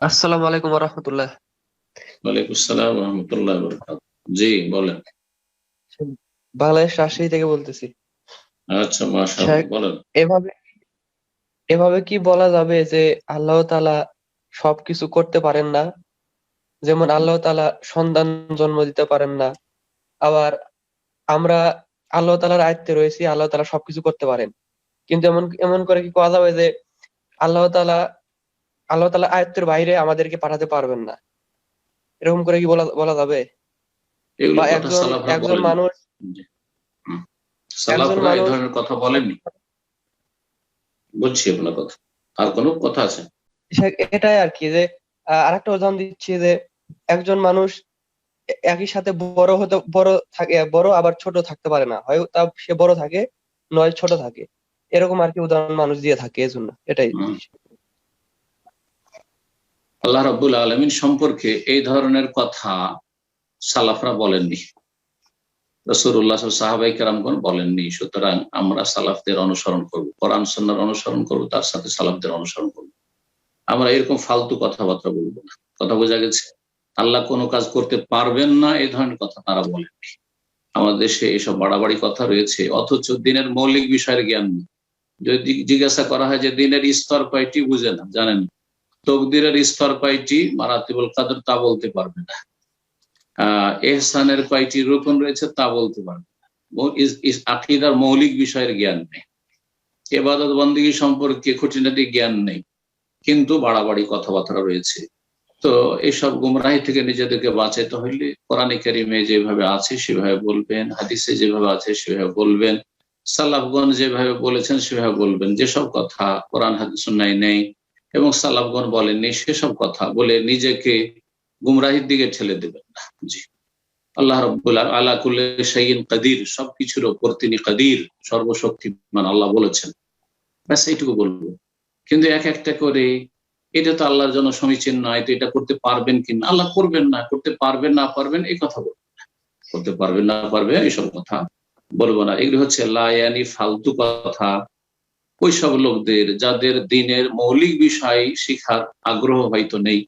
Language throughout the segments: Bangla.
আসসালামু আলাইকুম রহমতুল্লাহ ওয়ালাইকুম আসসালাম রহমতুল্লাহ জি বলেন। বাংলাদেশ রাজশাহী থেকে বলতেছি। আচ্ছা মাশাআল্লাহ বলেন। এভাবে এভাবে কি বলা যাবে যে আল্লাহ তাআলা সবকিছু করতে পারেন না? যেমন আল্লাহ তাআলা সন্তান জন্ম দিতে পারেন না। আবার আমরা আল্লাহ তাআলার আয়ত্তে রয়েছি আল্লাহ তাআলা সবকিছু করতে পারেন। কিন্তু এমন এমন করে কি করা যাবে যে আল্লাহ তাআলা আল্লাহ তালা আয়ত্তের বাইরে আমাদেরকে পাঠাতে পারবেন না। এরকম করে কি বলা বলা যাবে? বা একজন একজন মানুষ সালাফরা এই ধরনের কথা বলেননি? বুঝছি আপনার কথা। আর কোনো কথা আছে? এটাই আর কি যে আরেকটা উদাহরণ দিচ্ছি যে একজন মানুষ একই সাথে বড় হতে বড় থাকে বড় আবার ছোট থাকতে পারে না। হয় তা সে বড় থাকে নয় ছোট থাকে। এরকম আর কি উদাহরণ মানুষ দিয়ে থাকে এজন্য এটাই। আল্লাহ রাব্বুল আলমিন সম্পর্কে এই ধরনের কথা সালাফরা বলেননি। রসুল্লাহ সাহাবাই কেরামগণ বলেননি, সুতরাং আমরা সালাফদের অনুসরণ করব, কোরআন সন্ন্যার অনুসরণ করব, তার সাথে সালাফদের অনুসরণ করব। আমরা এরকম ফালতু কথাবার্তা বলব না। কথা বোঝা গেছে? আল্লাহ কোনো কাজ করতে পারবেন না, এই ধরনের কথা তারা বলেননি। আমাদের দেশে এসব বাড়াবাড়ি কথা রয়েছে, অথচ দিনের মৌলিক বিষয়ের জ্ঞান নেই। যদি জিজ্ঞাসা করা হয় যে দিনের স্তর কয়টি, বুঝে না, জানেন তকদিরের স্তর কয়টি? মারাতিবুল কাদর, তা বলতে পারবে না। আহ, এহসানের কয়টি রোপণ রয়েছে, তা বলতে পারবে আকিদার মৌলিক বিষয়ের জ্ঞান নেই। এবাদত বন্দী সম্পর্কে খুঁটিনাটি জ্ঞান নেই, কিন্তু বাড়াবাড়ি কথাবার্তা রয়েছে। তো এইসব গুমরাহি থেকে নিজেদেরকে বাঁচাইতে হইলে কোরআনে কারিমে যেভাবে আছে, সেভাবে বলবেন, হাদিসে যেভাবে আছে, সেভাবে বলবেন, সালাফগণ যেভাবে বলেছেন, সেভাবে বলবেন। যেসব কথা কোরআন, হাদিস নেই এবং সালাফগণ বলেননি সেসব কথা বলে নিজেকে গুমরাহির দিকে ঠেলে দেবেন না। জি। আল্লাহ রব্বুল আলা কুল্লি শাইইন কাদির, সবকিছুর ওপর তিনি কাদির সর্বশক্তি সর্বশক্তিমান আল্লাহ বলেছেন। ব্যাস, এইটুকু বলব। কিন্তু এক একটা করে, এটা তো আল্লাহর জন্য সমীচীন নয়, তো এটা করতে পারবেন কিনা আল্লাহ করবেন না, করতে পারবেন না পারবেন, এই কথা বলবেন করতে পারবেন না পারবেন, এইসব কথা বলব না। এগুলো হচ্ছে লায়ানি ফালতু কথা। ওই সব লোকদের যাদের দিনের মৌলিক বিষয় শিখার আগ্রহ হয়তো নেই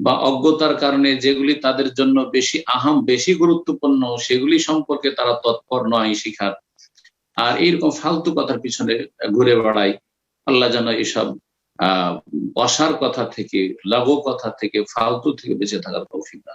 বা অজ্ঞতার কারণে যেগুলি তাদের জন্য বেশি আহাম, বেশি গুরুত্বপূর্ণ, সেগুলি সম্পর্কে তারা তৎপর নয় শিখার। আর এইরকম ফালতু কথার পিছনে ঘুরে বেড়ায়, আল্লাহ যেন এসব, আহ বসার কথা থেকে লাগো কথা থেকে, ফালতু থেকে বেঁচে থাকার তৌফিক